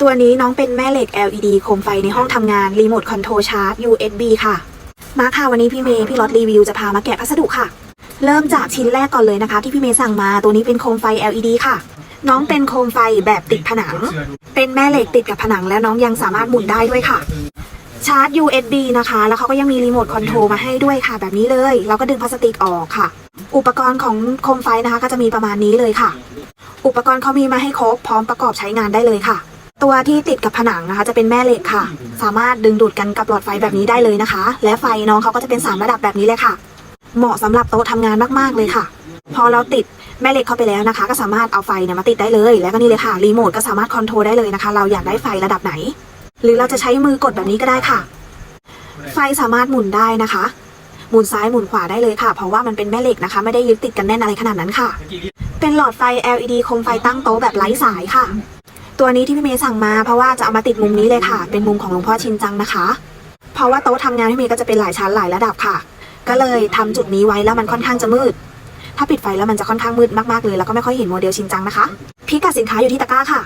ตัวนี้น้องเป็นแม่เหล็ก LED โคมไฟในห้องทำงานรีโมทคอนโทรลชาร์จ USB ค่ะ มาค่ะวันนี้พี่เมย์พี่รถรีวิวจะพามาแกะพัสดุค่ะ เริ่มจากชิ้นแรกก่อนเลยนะคะ ที่พี่เมย์สั่งมาตัวนี้เป็นโคมไฟ LED ค่ะ น้องเป็นโคมไฟแบบติดผนัง เป็นแม่เหล็กติดกับผนังแล้วน้องยังสามารถหมุนได้ด้วยค่ะชาร์จ USB นะคะ แล้วเขาก็ยังมีรีโมทคอนโทรลมาให้ด้วยค่ะ แบบนี้เลย เราก็ดึงพลาสติกออกค่ะ อุปกรณ์ของโคมไฟนะคะ ก็จะมีประมาณนี้เลยค่ะ อุปกรณ์เขามีมาให้ครบพร้อมประกอบใช้งานได้เลยค่ะ ตัวที่ติดกับผนังนะคะ จะเป็นแม่เหล็กค่ะ สามารถดึงดูดกันกับหลอดไฟแบบนี้ได้เลยนะคะ และไฟน้องเขาก็จะเป็นสามระดับแบบนี้เลยค่ะ เหมาะสำหรับโต๊ะทำงานมากๆเลยค่ะ พอเราติดแม่เหล็กเข้าไปแล้วนะคะ ก็สามารถเอาไฟเนี่ยมาติดได้เลย แล้วก็นี่เลยค่ะรีโมทก็สามารถคอนโทรลได้เลยนะคะ เราอยากได้ไฟระดับไหน หรือเราจะใช้มือกดแบบนี้ก็ได้ค่ะ ไฟสามารถหมุนได้นะคะ หมุนซ้ายหมุนขวาได้เลยค่ะ เพราะว่ามันเป็นแม่เหล็กนะคะ ไม่ได้ยึดติดกันแน่นอะไรขนาดนั้นค่ะ เป็นหลอดไฟ LED โคมไฟตั้งโต๊ะแบบไร้สายค่ะ ตัวนี้ที่พี่เมย์สั่งมาเพราะว่าจะเอามาติดมุมนี้เลยค่ะ เป็นมุมของหลวงพ่อชินจังนะคะ เพราะว่าโต๊ะทำงานพี่เมย์ก็จะเป็นหลายชั้นหลายระดับค่ะ ก็เลยทำจุดนี้ไว้แล้วมันค่อนข้างจะมืด ถ้าปิดไฟแล้วมันจะค่อนข้างมืดมากๆเลย แล้วก็ไม่ค่อยเห็นโมเดลชินจังนะคะพิกัดสินค้าอยู่ที่ตะกร้าค่ะ